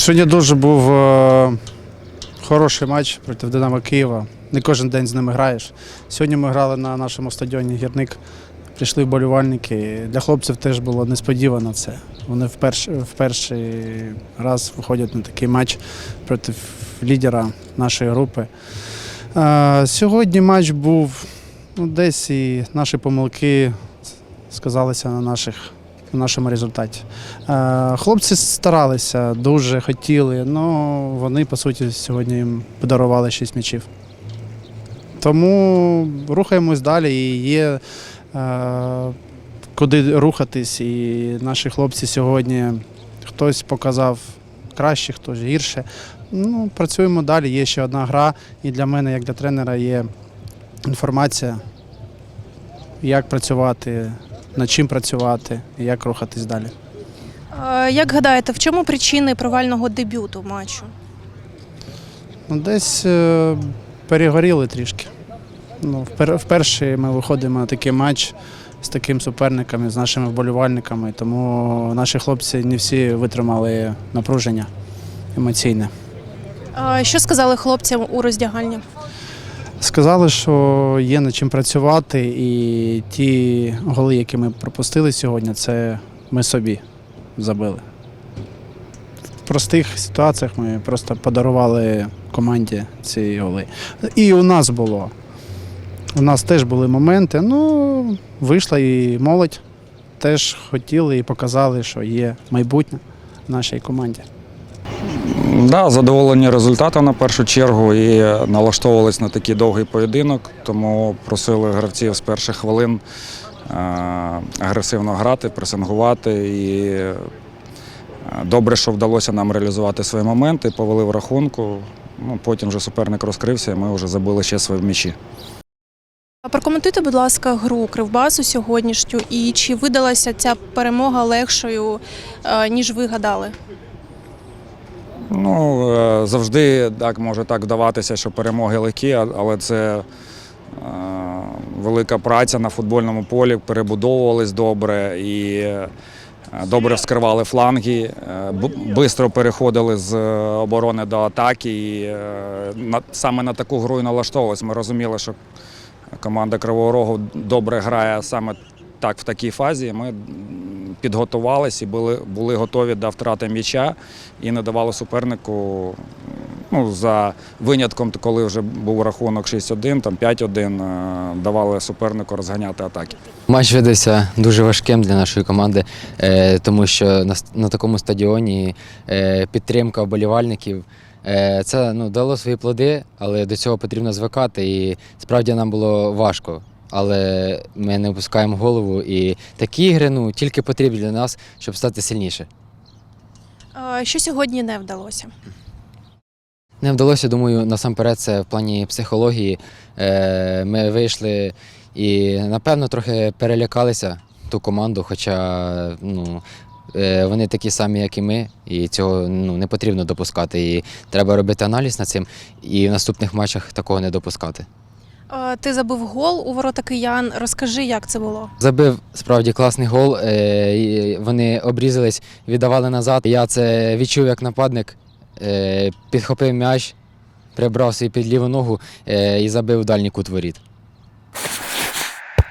Сьогодні дуже був е, хороший матч проти Динамо Києва. Не кожен день з ними граєш. Сьогодні ми грали на нашому стадіоні Гірник. Прийшли вболівальники. Для хлопців теж було несподівано це. Вони в, перш, в перший раз виходять на такий матч проти лідера нашої групи. Е, сьогодні матч був ну, десь і наші помилки сказалися на, наших, на нашому результаті. Е, Хлопці старалися, дуже хотіли, але вони, по суті, сьогодні їм подарували 6 м'ячів. Тому рухаємось далі і є е, куди рухатись. І наші хлопці сьогодні хтось показав краще, хтось гірше. Ну, працюємо далі. Є ще одна гра, і для мене, як для тренера, є інформація, як працювати, над чим працювати і як рухатись далі. Як гадаєте, в чому причини провального дебюту матчу? Ну, десь е, перегоріли трішки. Ну, вперше ми виходимо на такий матч з таким суперником, з нашими вболівальниками, тому наші хлопці не всі витримали напруження емоційне. Що сказали хлопцям у роздягальні? Сказали, що є над чим працювати, і ті голи, які ми пропустили сьогодні, це ми собі забили. В простих ситуаціях ми просто подарували команді ці голи. І у нас було. У нас теж були моменти. Ну, вийшла і молодь. Теж хотіли і показали, що є майбутнє в нашій команді. Да, задоволені результатом на першу чергу і налаштовувались на такий довгий поєдинок, тому просили гравців з перших хвилин е, агресивно грати, пресингувати. І е, добре, що вдалося нам реалізувати свої моменти, повели в рахунку. Ну, потім вже суперник розкрився, і ми вже забили ще свої м'ячі. Прокоментуйте, будь ласка, гру Кривбасу сьогоднішню і чи видалася ця перемога легшою, е, ніж ви гадали? Ну, е, завжди так може так вдаватися, що перемоги легкі, але це е, велика праця на футбольному полі, перебудовувались добре і е, добре вскривали фланги, швидко переходили з оборони до атаки. І саме на таку гру і налаштовувалися. Ми розуміли, що команда Кривого Рогу добре грає саме так в такій фазі. Ми підготувалися і були, були готові до втрати м'яча і не давали супернику. Ну, за винятком, коли вже був рахунок 6-1, там 5-1, е, давали супернику розганяти атаки. Матч видався дуже важким для нашої команди, е, тому що на, такому стадіоні е, підтримка вболівальників. Це ну, дало свої плоди, але до цього потрібно звикати. І справді нам було важко. Але ми не опускаємо голову. І такі ігри ну, тільки потрібні для нас, щоб стати сильніше. Що сьогодні не вдалося? Не вдалося, думаю, насамперед це в плані психології. Е, Ми вийшли і, напевно, трохи перелякалися ту команду, хоча ну, е, вони такі самі, як і ми, і цього ну, не потрібно допускати. І треба робити аналіз над цим і в наступних матчах такого не допускати. Ти забив гол у ворота киян. Розкажи, як це було? Забив справді класний гол. е, Вони обрізались, віддавали назад. Я це відчув як нападник, е, підхопив м'яч, прибрав свій під ліву ногу е, і забив дальній кут воріт.